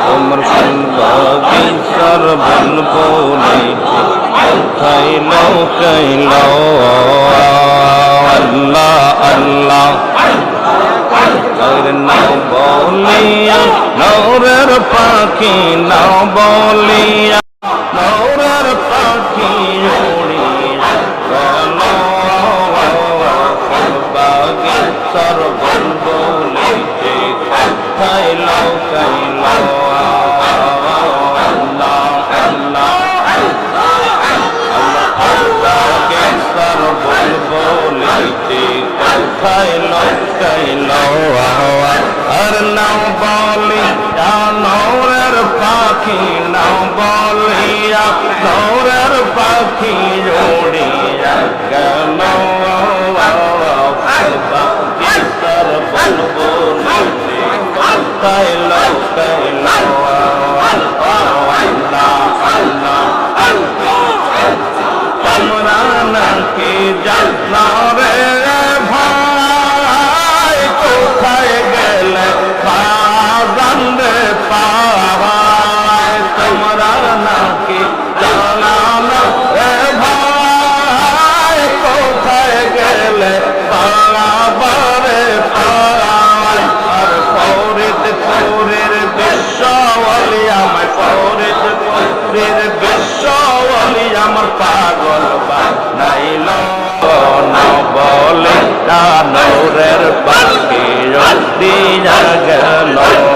তোমার সর্বন পৌনি খাইল খাইল আল্লাহ আল্লাহ নাও বলিয়া নৌরের পাখি নাও বলিয়া খাইল আর নাও বলি নৌরের পাখি নাও বলিয়া নৌরের পাখি জোড়িয়া গেল সর্বল বলিতে খাইল খাইল জাগলো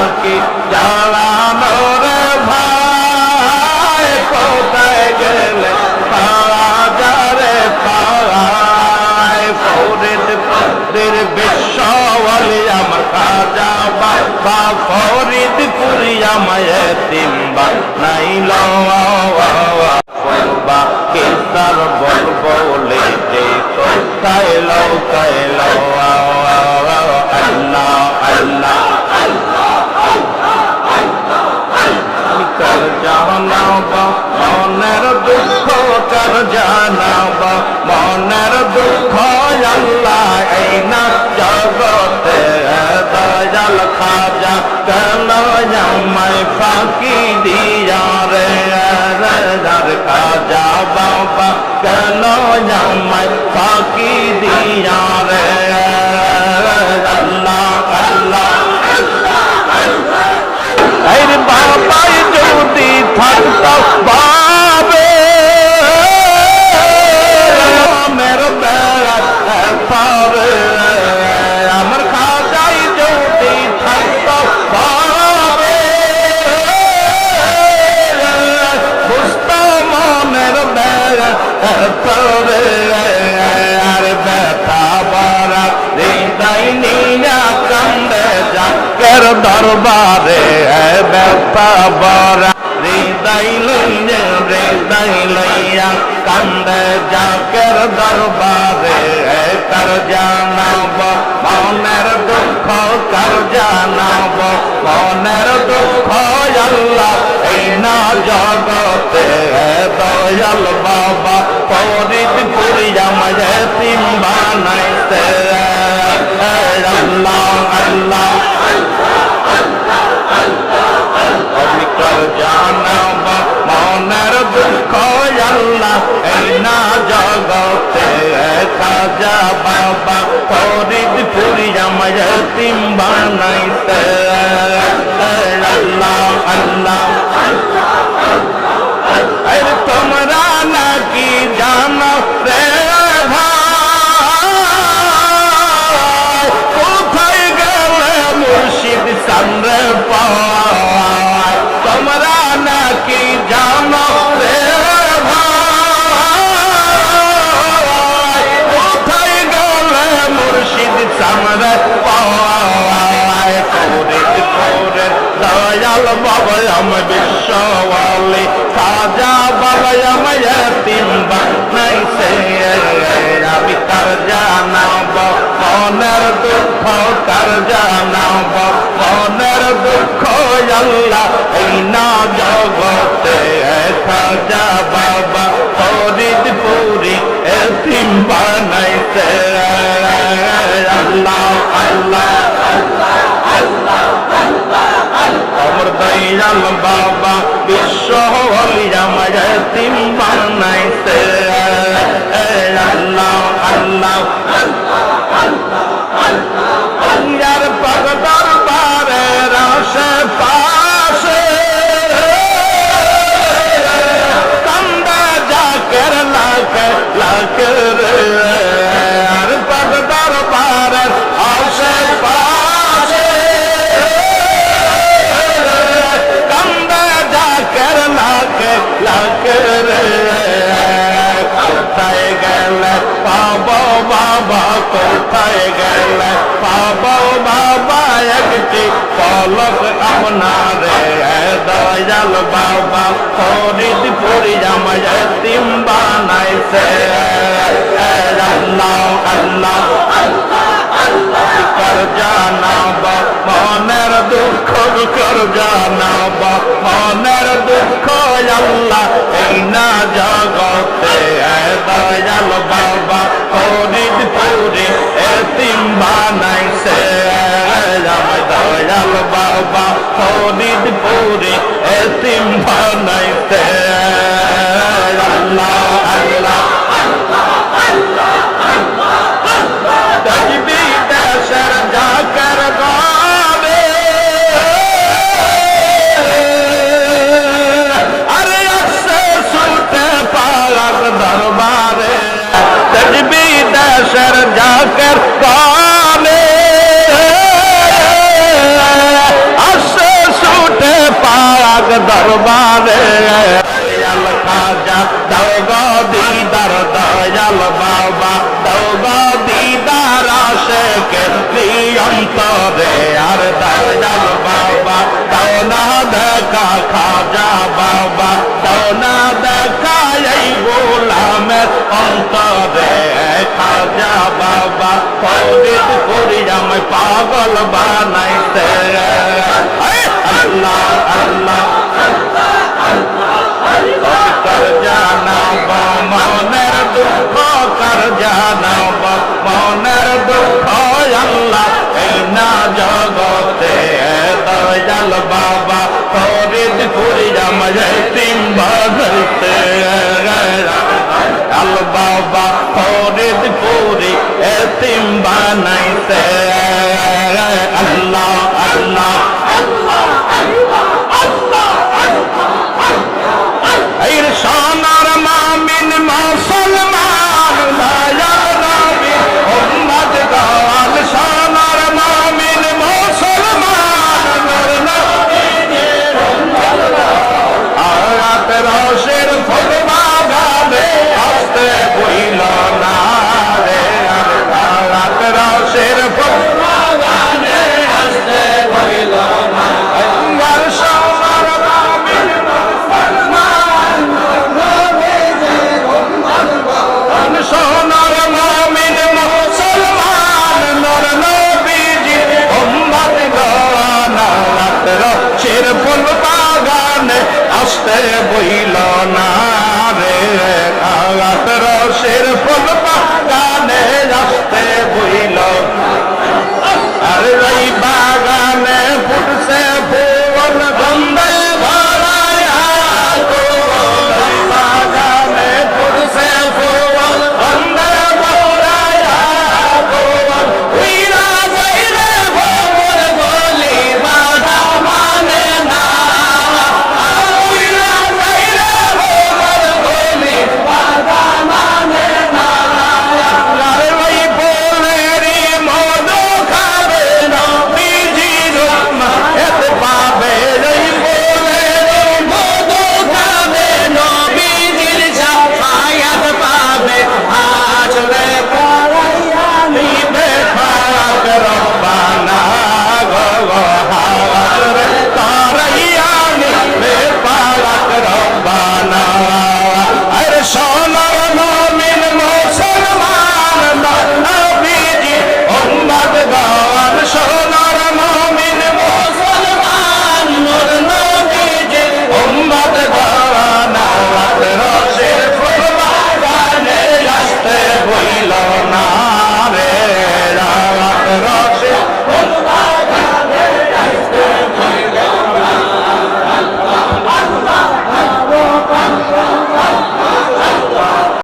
নাকি জানো রে ভাই, কোথায় গেলে খাজারে পায় ফরিদ ফরিদ বিশ্বলি আমার খাজা বাবা ফরিদ পুরি আমায় তিম্বা নাইল ফরবা কেসার বল বলে যে কোথায় পারে আর ব্যথা বড়া। হৃদয় নিয়া কান্দে জাকের দরবারে ব্যথা বড়া হৃদয় লইয়া হৃদয় লইয়া কান্দে জাকের দরবারে। তার জানাব জগতে দয়াল বাবা পরিত পুরিয়া মাঝে তিন বানাইতে আল্লাহ আল্লাহ দুঃখ তার জানা বনের দুঃখ আল্লাহ এই না জগতে সাজা বাবা ফরিদপুরি এসিম বানাইতে আল্লাহ আল্লাহ আল্লাহ আল্লাহ আল্লাহ বাবা বিশ্ব হলিয়া মায়া পলক আপনারে দয়াল বাবা ফরিদ পুরি জামায় তিম বানাইছে আল্লাহ আল্লাহ কর জানাব মনের দুঃখ কর জানাব মনের দুঃখ আল্লাহ এই না জগতে ফরিদ পালক দরবারে। দয়াল খাজা দৌগা দিদার, দয়াল বাবা দৌগা দিদার আশেকে প্রিয়ন্তরে আর দয়াল বাবা দৌনা দেখা খাজা বাবা দৌনা দেখা এই গোলামের অন্তরে। খাজা বাবা ফরিদ করি আমায় পাগল বানাইতে আল্লাহ দুঃখ কর দুঃখ আল্লাহ না জগতে দয়াল বাবা ফরিদ করি আমায় তিন বাজতে আল বাবা ফরিদ পুরি এতিম বাগানে আসতে বইল না রে। আগাত রসের ফুল বাগানে আসতে বইল আর রই